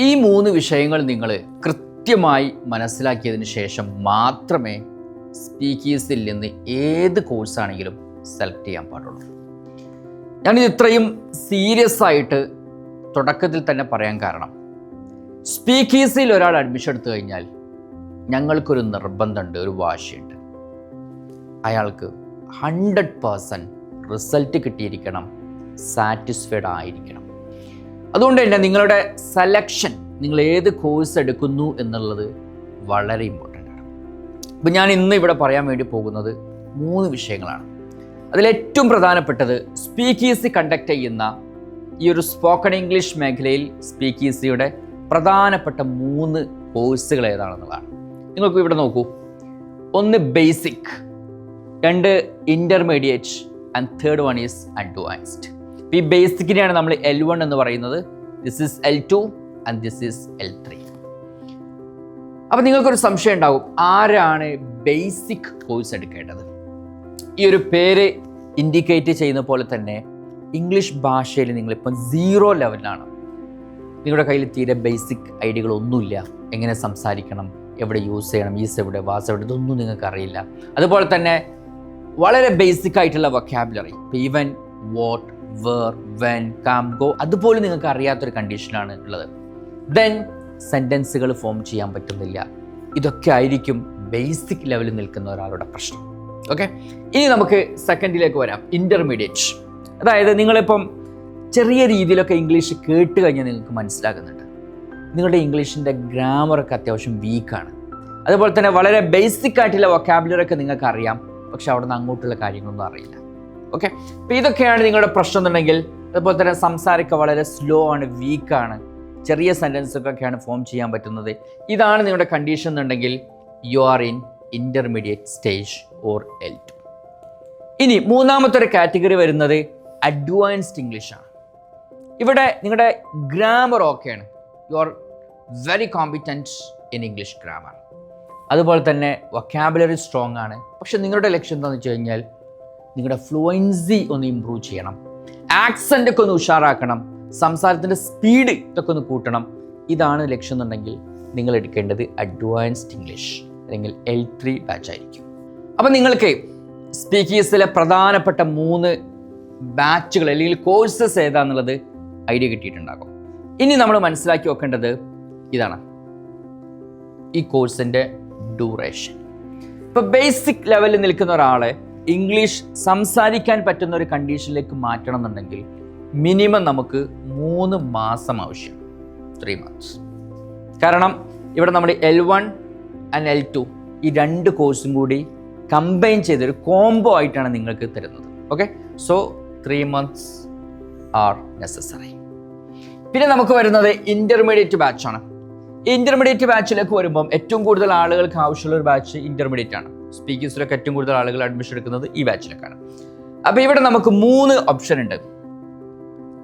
ഈ മൂന്ന് വിഷയങ്ങൾ നിങ്ങൾ കൃത്യമായി മനസ്സിലാക്കിയതിന് ശേഷം മാത്രമേ സ്പീക്കീസിൽ നിന്ന് ഏത് കോഴ്സാണെങ്കിലും സെലക്ട് ചെയ്യാൻ പാടുള്ളൂ. ഞാനിത് ഇത്രയും സീരിയസ് ആയിട്ട് തുടക്കത്തിൽ തന്നെ പറയാൻ കാരണം സ്പീക്കീസിൽ ഒരാൾ അഡ്മിഷൻ എടുത്തു കഴിഞ്ഞാൽ ഞങ്ങൾക്കൊരു നിർബന്ധമുണ്ട് ഒരു വാശിയുണ്ട്. അയാൾക്ക് ഹൺഡ്രഡ് പേഴ്സന്റ് റിസൾട്ട് കിട്ടിയിരിക്കണം സാറ്റിസ്ഫൈഡ് ആയിരിക്കണം. അതുകൊണ്ട് തന്നെ നിങ്ങളുടെ സെലക്ഷൻ നിങ്ങൾ ഏത് കോഴ്സ് എടുക്കുന്നു എന്നുള്ളത് വളരെ ഇമ്പോർട്ടന്റ് ആണ്. അപ്പം ഞാൻ ഇന്ന് ഇവിടെ പറയാൻ വേണ്ടി പോകുന്നത് മൂന്ന് വിഷയങ്ങളാണ്. അതിലേറ്റവും പ്രധാനപ്പെട്ടത് സ്പീക്കീസി കണ്ടക്ട് ചെയ്യുന്ന ഈ ഒരു സ്പോക്കൺ ഇംഗ്ലീഷ് മേഖലയിൽ സ്പീക്കീസിയുടെ പ്രധാനപ്പെട്ട മൂന്ന് കോഴ്സുകൾ ഏതാണെന്നുള്ളതാണ്. നിങ്ങൾക്ക് ഇവിടെ നോക്കൂ. ഒന്ന് ബേസിക് രണ്ട് intermediate and third one is advanced ഈ ബേസിക്കിനെയാണ് നമ്മൾ എൽ വൺ എന്ന് പറയുന്നത്. This is L two and this is L three അപ്പം നിങ്ങൾക്കൊരു സംശയം ഉണ്ടാകും ആരാണ് ബേസിക് കോഴ്സ് എടുക്കേണ്ടത്? ഈ ഒരു പേര് ഇൻഡിക്കേറ്റ് ചെയ്യുന്ന പോലെ തന്നെ ഇംഗ്ലീഷ് ഭാഷയിൽ നിങ്ങളിപ്പം സീറോ ലെവലിലാണ് നിങ്ങളുടെ കയ്യിൽ തീരെ ബേസിക് ഐഡിയകളൊന്നുമില്ല എങ്ങനെ സംസാരിക്കണം? എവിടെ യൂസ് ചെയ്യണം? ഈസ് എവിടെ? വാസ് എവിടെ? ഇതൊന്നും നിങ്ങൾക്ക് അറിയില്ല. അതുപോലെ തന്നെ വളരെ ബേസിക് ആയിട്ടുള്ള vocabulary even what where when come go അതുപോലും നിങ്ങൾക്ക് അറിയാത്തൊരു കണ്ടീഷനാണ് ഉള്ളത്. ദെൻ സെന്റൻസുകൾ ഫോം ചെയ്യാൻ പറ്റുന്നില്ല. ഇതൊക്കെ ആയിരിക്കും ബേസിക് ലെവലിൽ നിൽക്കുന്ന ഒരാളുടെ പ്രശ്നം. ഓക്കെ ഇനി നമുക്ക് സെക്കൻഡിലേക്ക് വരാം. ഇന്റർമീഡിയറ്റ് അതായത് നിങ്ങളിപ്പം ചെറിയ രീതിയിലൊക്കെ ഇംഗ്ലീഷ് കേട്ട് കഴിഞ്ഞാൽ നിങ്ങൾക്ക് മനസ്സിലാകുന്നുണ്ട്. നിങ്ങളുടെ ഇംഗ്ലീഷിന്റെ ഗ്രാമറൊക്കെ അത്യാവശ്യം വീക്കാണ് അതുപോലെ തന്നെ വളരെ ബേസിക് ആയിട്ടുള്ള വൊക്കാബുലറി ഒക്കെ നിങ്ങൾക്ക് അറിയാം പക്ഷെ അവിടെ നിന്ന് അങ്ങോട്ടുള്ള കാര്യങ്ങളൊന്നും അറിയില്ല. ഓക്കെ അപ്പോൾ ഇതൊക്കെയാണ് നിങ്ങളുടെ പ്രശ്നം എന്നുണ്ടെങ്കിൽ അതുപോലെ തന്നെ സംസാരമൊക്കെ വളരെ സ്ലോ ആണ് വീക്കാണ് ചെറിയ സെന്റൻസൊക്കെയാണ് ഫോം ചെയ്യാൻ പറ്റുന്നത്. ഇതാണ് നിങ്ങളുടെ കണ്ടീഷൻ എന്നുണ്ടെങ്കിൽ you are in intermediate stage or L two ഇനി മൂന്നാമത്തെ ഒരു കാറ്റഗറി വരുന്നത് അഡ്വാൻസ്ഡ് ഇംഗ്ലീഷാണ് ഇവിടെ നിങ്ങളുടെ ഗ്രാമർ ഓക്കെയാണ് you are very competent in English grammar അതുപോലെ തന്നെ വൊക്കാബുലറി സ്ട്രോങ് ആണ്. പക്ഷെ നിങ്ങളുടെ ലക്ഷ്യം എന്താണെന്ന് വെച്ച് കഴിഞ്ഞാൽ നിങ്ങളുടെ ഫ്ലുവൻസി ഒന്ന് ഇമ്പ്രൂവ് ചെയ്യണം. ആക്സന്റ് ഒക്കെ ഒന്ന് ഉഷാറാക്കണം. സംസാരത്തിന്റെ സ്പീഡ് ഇതൊക്കെ ഒന്ന് കൂട്ടണം. ഇതാണ് ലക്ഷ്യം എന്നുണ്ടെങ്കിൽ നിങ്ങൾ എടുക്കേണ്ടത് അഡ്വാൻസ്ഡ് ഇംഗ്ലീഷ് അല്ലെങ്കിൽ എൽ ത്രീ ബാച്ച് ആയിരിക്കും. അപ്പം നിങ്ങൾക്ക് സ്പീക്കേഴ്സിലെ പ്രധാനപ്പെട്ട മൂന്ന് ബാച്ചുകൾ അല്ലെങ്കിൽ കോഴ്സസ് ഏതാന്നുള്ളത് ഐഡിയ കിട്ടിയിട്ടുണ്ടാകും. ഇനി നമ്മൾ മനസ്സിലാക്കി വെക്കേണ്ടത് ഇതാണ്. ഈ കോഴ്സിന്റെ ഡ്യൂറേഷൻ ഇപ്പോൾ ബേസിക് ലെവലിൽ നിൽക്കുന്ന ഒരാളെ ഇംഗ്ലീഷ് സംസാരിക്കാൻ പറ്റുന്ന ഒരു കണ്ടീഷനിലേക്ക് മാറ്റണം എന്നുണ്ടെങ്കിൽ മിനിമം നമുക്ക് മൂന്ന് മാസം ആവശ്യം. ത്രീ മന്ത്സ് കാരണം ഇവിടെ നമ്മൾ L one and L two ഈ രണ്ട് കോഴ്സും കൂടി കമ്പൈൻ ചെയ്തൊരു കോംബോ ആയിട്ടാണ് നിങ്ങൾക്ക് തരുന്നത്. Okay so three months are necessary പിന്നെ നമുക്ക് വരുന്നത് ഇന്റർമീഡിയറ്റ് ബാച്ചാണ് ഇന്റർമീഡിയറ്റ് ബാച്ചിലേക്ക് വരുമ്പം ഏറ്റവും കൂടുതൽ ആളുകൾക്ക് ആവശ്യമുള്ള ഒരു ബാച്ച് ഇന്റർമീഡിയറ്റ് ആണ്. സ്പീക്കേഴ്സിലൊക്കെ ഏറ്റവും കൂടുതൽ ആളുകൾ അഡ്മിഷൻ എടുക്കുന്നത് ഈ ബാച്ചിലേക്കാണ് അപ്പോൾ ഇവിടെ നമുക്ക് മൂന്ന് ഓപ്ഷൻ ഉണ്ട്.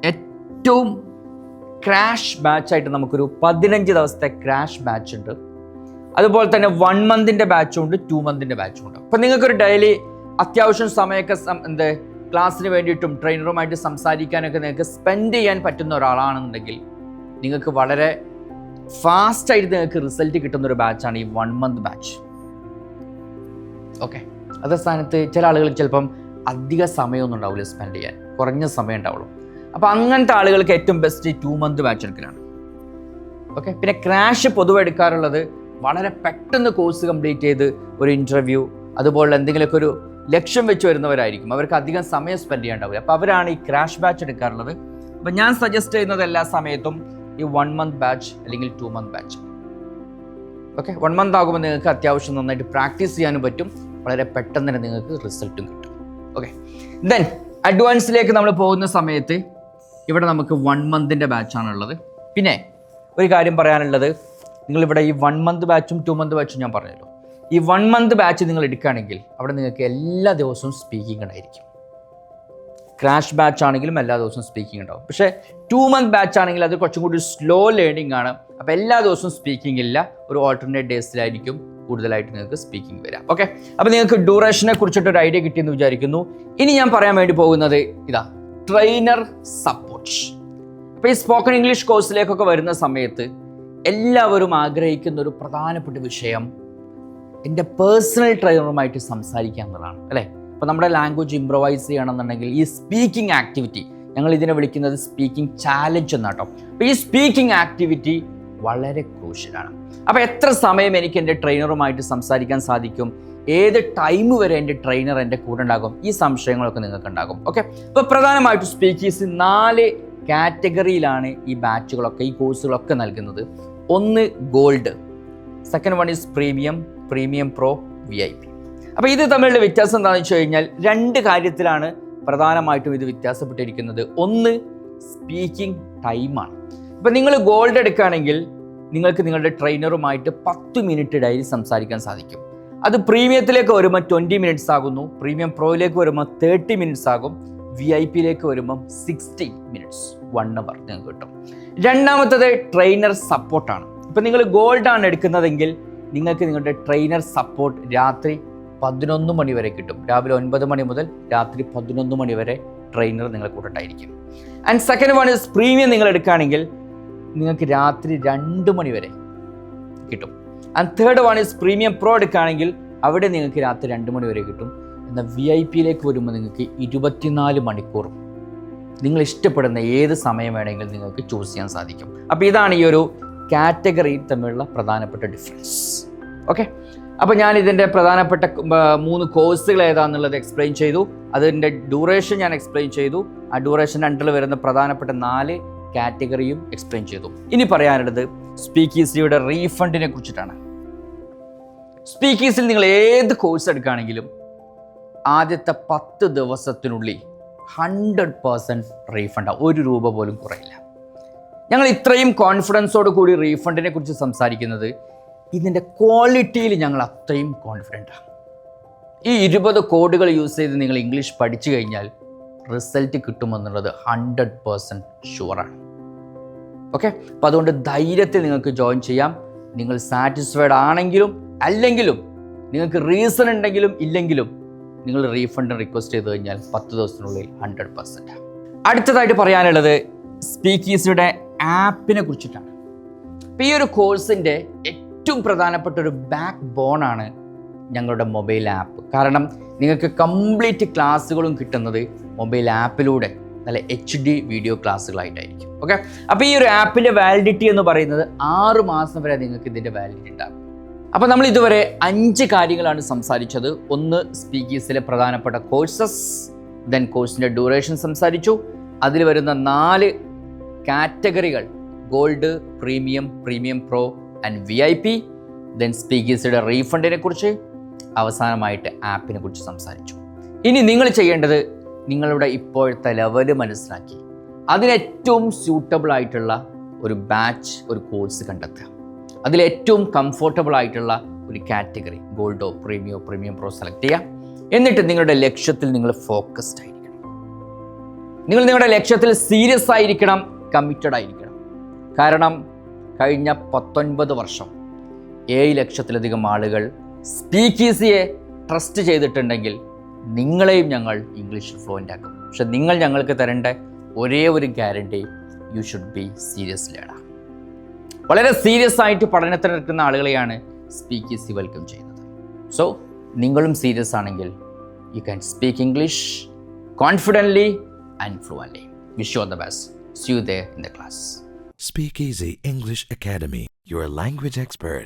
ഏറ്റവും ക്രാഷ് ബാച്ചായിട്ട് നമുക്കൊരു പതിനഞ്ച് ദിവസത്തെ ക്രാഷ് ബാച്ച് ഉണ്ട്. അതുപോലെ തന്നെ വൺ മന്തിന്റെ ബാച്ചും ഉണ്ട് ടു മന്തിന്റെ ബാച്ചും ഉണ്ട്. അപ്പം നിങ്ങൾക്കൊരു ഡെയിലി അത്യാവശ്യം സമയമൊക്കെ എന്ത് ക്ലാസ്സിന് വേണ്ടിയിട്ടും ട്രെയിനറുമായിട്ട് സംസാരിക്കാനൊക്കെ നിങ്ങൾക്ക് സ്പെൻഡ് ചെയ്യാൻ പറ്റുന്ന ഒരാളാണെന്നുണ്ടെങ്കിൽ നിങ്ങൾക്ക് വളരെ ഫാസ്റ്റായിട്ട് നിങ്ങൾക്ക് റിസൾട്ട് കിട്ടുന്ന ഒരു ബാച്ചാണ് ഈ വൺ മന്ത് ബാച്ച് ഓക്കെ അതേ സ്ഥാനത്ത് ചില ആളുകൾ ചിലപ്പം അധിക സമയമൊന്നും ഉണ്ടാവില്ല സ്പെൻഡ് ചെയ്യാൻ. കുറഞ്ഞ സമയം ഉണ്ടാവുള്ളൂ. അപ്പോൾ അങ്ങനത്തെ ആളുകൾക്ക് ഏറ്റവും ബെസ്റ്റ് ടു മന്ത് ബാച്ച് എടുക്കലാണ്. ഓക്കെ പിന്നെ ക്രാഷ് പൊതുവെ എടുക്കാറുള്ളത് വളരെ പെട്ടെന്ന് കോഴ്സ് കംപ്ലീറ്റ് ചെയ്ത് ഒരു ഇന്റർവ്യൂ അതുപോലെ എന്തെങ്കിലുമൊക്കെ ഒരു ലക്ഷ്യം വെച്ച് വരുന്നവരായിരിക്കും. അവർക്ക് അധികം സമയം സ്പെൻഡ് ചെയ്യാണ്ടാവില്ല അപ്പോൾ അവരാണ് ഈ ക്രാഷ് ബാച്ച് എടുക്കാറുള്ളത്. അപ്പം ഞാൻ സജസ്റ്റ് ചെയ്യുന്നത് എല്ലാ സമയത്തും ഈ വൺ മന്ത് ബാച്ച് അല്ലെങ്കിൽ two month batch okay one month ആകുമ്പോൾ നിങ്ങൾക്ക് അത്യാവശ്യം നന്നായിട്ട് പ്രാക്ടീസ് ചെയ്യാനും പറ്റും. വളരെ പെട്ടെന്ന് തന്നെ നിങ്ങൾക്ക് റിസൾട്ടും കിട്ടും. ഓക്കെ ദെൻ അഡ്വാൻസിലേക്ക് നമ്മൾ പോകുന്ന സമയത്ത് ഇവിടെ നമുക്ക് വൺ മന്തിന്റെ ബാച്ചാണുള്ളത് പിന്നെ ഒരു കാര്യം പറയാനുള്ളത്. നിങ്ങളിവിടെ ഈ വൺ മന്ത് ബാച്ചും ടു മന്ത് ബാച്ചും ഞാൻ പറഞ്ഞല്ലോ. ഈ വൺ മന്ത് ബാച്ച് നിങ്ങൾ എടുക്കുകയാണെങ്കിൽ അവിടെ നിങ്ങൾക്ക് എല്ലാ ദിവസവും സ്പീക്കിംഗ് ഉണ്ടായിരിക്കും. ക്രാഷ് ബാച്ച് ആണെങ്കിലും എല്ലാ ദിവസവും സ്പീക്കിംഗ് ഉണ്ടാവും. പക്ഷേ ടു മന്ത് ബാച്ച് ആണെങ്കിൽ അത് കുറച്ചും കൂടി സ്ലോ ലേണിംഗ് ആണ്. അപ്പോൾ എല്ലാ ദിവസവും സ്പീക്കിംഗ് ഇല്ല. ഒരു ഓൾട്ടർനേറ്റ് ഡേയ്സിലായിരിക്കും കൂടുതലായിട്ട് നിങ്ങൾക്ക് സ്പീക്കിംഗ് വരാം. ഓക്കെ അപ്പോൾ നിങ്ങൾക്ക് ഡ്യൂറേഷനെ കുറിച്ചിട്ട് ഒരു ഐഡിയ കിട്ടിയെന്ന് വിചാരിക്കുന്നു. ഇനി ഞാൻ പറയാൻ വേണ്ടി പോകുന്നത് ഇതാ ട്രെയിനർ സപ്പോർട്ട് അപ്പോൾ ഈ സ്പോക്കൺ ഇംഗ്ലീഷ് കോഴ്സിലേക്കൊക്കെ വരുന്ന സമയത്ത് എല്ലാവരും ആഗ്രഹിക്കുന്ന ഒരു പ്രധാനപ്പെട്ട വിഷയം എന്റെ പേഴ്സണൽ ട്രെയിനറുമായിട്ട് സംസാരിക്കുക എന്നുള്ളതാണ് അല്ലേ? അപ്പോൾ നമ്മുടെ ലാംഗ്വേജ് ഇമ്പ്രവൈസ് ചെയ്യണമെന്നുണ്ടെങ്കിൽ ഈ സ്പീക്കിംഗ് ആക്ടിവിറ്റി ഞങ്ങൾ ഇതിനെ വിളിക്കുന്നത് സ്പീക്കിംഗ് ചാലഞ്ച് എന്നാട്ടോ. അപ്പോൾ ഈ സ്പീക്കിംഗ് ആക്ടിവിറ്റി വളരെ ക്രൂഷ്യലാണ് അപ്പോൾ എത്ര സമയം എനിക്ക് എന്റെ ട്രെയിനറുമായിട്ട് സംസാരിക്കാൻ സാധിക്കും? ഏത് ടൈം വരെ എന്റെ ട്രെയിനർ എന്റെ കൂടെ ഉണ്ടാകും? ഈ സംശയങ്ങളൊക്കെ നിങ്ങൾക്ക് ഉണ്ടാകും. ഓക്കെ അപ്പോൾ പ്രധാനമായിട്ടും സ്പീക്കേഴ്സ് നാല് കാറ്റഗറിയിലാണ് ഈ ബാച്ചുകളൊക്കെ ഈ കോഴ്സുകളൊക്കെ നൽകുന്നത്. ഒന്ന് gold second one is premium premium pro V I P അപ്പോൾ ഇത് തമ്മിലുള്ള വ്യത്യാസം എന്താണെന്ന് വെച്ച് കഴിഞ്ഞാൽ രണ്ട് കാര്യത്തിലാണ് പ്രധാനമായിട്ടും ഇത് വ്യത്യാസപ്പെട്ടിരിക്കുന്നത്. ഒന്ന് സ്പീക്കിംഗ് ടൈമാണ് ഇപ്പം നിങ്ങൾ ഗോൾഡ് എടുക്കുകയാണെങ്കിൽ നിങ്ങൾക്ക് നിങ്ങളുടെ ട്രെയിനറുമായിട്ട് പത്ത് മിനിറ്റ് ഡെയിലി സംസാരിക്കാൻ സാധിക്കും. അത് പ്രീമിയത്തിലേക്ക് വരുമ്പോൾ ട്വന്റി മിനിറ്റ്സ് ആകുന്നു. പ്രീമിയം പ്രോയിലേക്ക് വരുമ്പോൾ തേർട്ടി മിനിറ്റ്സ് ആകും. വി ഐ പിയിലേക്ക് വരുമ്പം സിക്സ്റ്റി മിനിറ്റ്സ് വൺ അവർ നിങ്ങൾക്ക് കിട്ടും. രണ്ടാമത്തത് ട്രെയിനർ സപ്പോർട്ടാണ് ഇപ്പം നിങ്ങൾ ഗോൾഡ് ആണ് എടുക്കുന്നതെങ്കിൽ നിങ്ങൾക്ക് നിങ്ങളുടെ ട്രെയിനർ സപ്പോർട്ട് രാത്രി പതിനൊന്ന് മണി വരെ കിട്ടും. രാവിലെ ഒൻപത് മണി മുതൽ രാത്രി പതിനൊന്ന് മണി വരെ ട്രെയിനർ നിങ്ങളെ കൂട്ടുണ്ടായിരിക്കും and second one is premium നിങ്ങൾ എടുക്കുകയാണെങ്കിൽ നിങ്ങൾക്ക് രാത്രി രണ്ട് മണി വരെ കിട്ടും. And third one is premium pro എടുക്കുകയാണെങ്കിൽ അവിടെ നിങ്ങൾക്ക് രാത്രി രണ്ട് മണി വരെ കിട്ടും. എന്നാൽ വി ഐ പിയിലേക്ക് വരുമ്പോൾ നിങ്ങൾക്ക് ഇരുപത്തിനാല് മണിക്കൂറും. നിങ്ങൾ ഇഷ്ടപ്പെടുന്ന ഏത് സമയം വേണമെങ്കിലും നിങ്ങൾക്ക് ചൂസ് ചെയ്യാൻ സാധിക്കും. അപ്പോൾ ഇതാണ് ഈ ഒരു കാറ്റഗറിയിൽ തമ്മിലുള്ള പ്രധാനപ്പെട്ട ഡിഫറൻസ് ഓക്കെ അപ്പോൾ ഞാൻ ഇതിന്റെ പ്രധാനപ്പെട്ട മൂന്ന് കോഴ്സുകൾ ഏതാണെന്നുള്ളത് എക്സ്പ്ലെയിൻ ചെയ്തു. അതിന്റെ ഡ്യൂറേഷൻ ഞാൻ എക്സ്പ്ലെയിൻ ചെയ്തു. ആ ഡ്യൂറേഷൻ അണ്ടറിൽ വരുന്ന പ്രധാനപ്പെട്ട നാല് കാറ്റഗറിയും എക്സ്പ്ലെയിൻ ചെയ്തു. ഇനി പറയാനുള്ളത് സ്പീക്കീസിയുടെ റീഫണ്ടിനെ കുറിച്ചിട്ടാണ്. സ്പീക്കീസിൽ നിങ്ങൾ ഏത് കോഴ്സ് എടുക്കുകയാണെങ്കിലും ആദ്യത്തെ പത്ത് ദിവസത്തിനുള്ളിൽ ഹൺഡ്രഡ് പേഴ്സന്റ് റീഫണ്ട് ഒരു രൂപ പോലും കുറയില്ല. ഞങ്ങൾ ഇത്രയും കോൺഫിഡൻസോട് കൂടി റീഫണ്ടിനെ കുറിച്ച് സംസാരിക്കുന്നത് ഇതിന്റെ ക്വാളിറ്റിയിൽ ഞങ്ങൾ അത്രയും കോൺഫിഡന്റാണ് ഈ ഇരുപത് കോഡുകൾ യൂസ് ചെയ്ത് നിങ്ങൾ ഇംഗ്ലീഷ് പഠിച്ചു കഴിഞ്ഞാൽ റിസൾട്ട് കിട്ടുമെന്നുള്ളത് ഹൺഡ്രഡ് പേഴ്സന്റ് ഷുവറാണ് ഓക്കെ അപ്പോൾ അതുകൊണ്ട് ധൈര്യത്തിൽ നിങ്ങൾക്ക് ജോയിൻ ചെയ്യാം. നിങ്ങൾ സാറ്റിസ്ഫൈഡ് ആണെങ്കിലും അല്ലെങ്കിലും നിങ്ങൾക്ക് റീസൺ ഉണ്ടെങ്കിലും ഇല്ലെങ്കിലും നിങ്ങൾ റീഫണ്ട് റിക്വസ്റ്റ് ചെയ്ത് കഴിഞ്ഞാൽ പത്ത് ദിവസത്തിനുള്ളിൽ ഹൺഡ്രഡ് പെർസെന്റ് അടുത്തതായിട്ട് പറയാനുള്ളത് സ്പീക്കീസിയുടെ ആപ്പിനെ കുറിച്ചിട്ടാണ്. അപ്പോൾ ഈ ഒരു കോഴ്സിന്റെ ഏറ്റവും പ്രധാനപ്പെട്ട ഒരു ബാക്ക് ബോണാണ് ഞങ്ങളുടെ മൊബൈൽ ആപ്പ് കാരണം നിങ്ങൾക്ക് കംപ്ലീറ്റ് ക്ലാസ്സുകളും കിട്ടുന്നത് മൊബൈൽ ആപ്പിലൂടെ നല്ല എച്ച് ഡി വീഡിയോ ക്ലാസ്സുകളായിട്ടായിരിക്കും ഓക്കെ അപ്പോൾ ഈ ഒരു ആപ്പിന്റെ വാലിഡിറ്റി എന്ന് പറയുന്നത് ആറ് മാസം വരെ നിങ്ങൾക്ക് ഇതിന്റെ വാലിഡിറ്റി ഉണ്ടാകും. അപ്പോൾ നമ്മൾ ഇതുവരെ അഞ്ച് കാര്യങ്ങളാണ് സംസാരിച്ചത്. ഒന്ന് സ്പീക്കീസിലെ പ്രധാനപ്പെട്ട കോഴ്സസ് ദെൻ കോഴ്സിന്റെ ഡ്യൂറേഷൻ സംസാരിച്ചു. അതിൽ വരുന്ന നാല് കാറ്റഗറികൾ gold premium premium pro and V I P then സ്പീക്കീസിയുടെ റീഫണ്ടിനെ കുറിച്ച് അവസാനമായിട്ട് ആപ്പിനെ കുറിച്ച് സംസാരിച്ചു. ഇനി നിങ്ങൾ ചെയ്യേണ്ടത് നിങ്ങളുടെ ഇപ്പോഴത്തെ ലെവൽ മനസ്സിലാക്കി. അതിലേറ്റവും സ്യൂട്ടബിൾ ആയിട്ടുള്ള ഒരു ബാച്ച് ഒരു കോഴ്സ് കണ്ടെത്തുക. അതിലേറ്റവും കംഫോർട്ടബിൾ ആയിട്ടുള്ള ഒരു കാറ്റഗറി ഗോൾഡോ പ്രീമിയോ പ്രീമിയം പ്രോ സെലക്ട് ചെയ്യുക. എന്നിട്ട് നിങ്ങളുടെ ലക്ഷ്യത്തിൽ നിങ്ങൾ ഫോക്കസ്ഡ് ആയിരിക്കണം. നിങ്ങൾ നിങ്ങളുടെ ലക്ഷ്യത്തിൽ സീരിയസ് ആയിരിക്കണം കമ്മിറ്റഡ് ആയിരിക്കണം. കാരണം കഴിഞ്ഞ പത്തൊൻപത് വർഷം ഏഴ് ലക്ഷത്തിലധികം ആളുകൾ സ്പീക്കീസിയെ ട്രസ്റ്റ് ചെയ്തിട്ടുണ്ടെങ്കിൽ നിങ്ങളെയും ഞങ്ങൾ ഇംഗ്ലീഷിൽ ഫ്ലുവന്റ് ആക്കും. പക്ഷെ നിങ്ങൾ ഞങ്ങൾക്ക് തരേണ്ട ഒരേ ഒരു guarantee you should be serious learner വളരെ സീരിയസ് ആയിട്ട് പഠനത്തിന് പഠനത്തിനെടുക്കുന്ന ആളുകളെയാണ് സ്പീക്കീസി വെൽക്കം ചെയ്യുന്നത്. സോ നിങ്ങളും സീരിയസ് ആണെങ്കിൽ you can speak English confidently and fluently wish you the best see you there in the class Speak Easy English Academy, your language expert.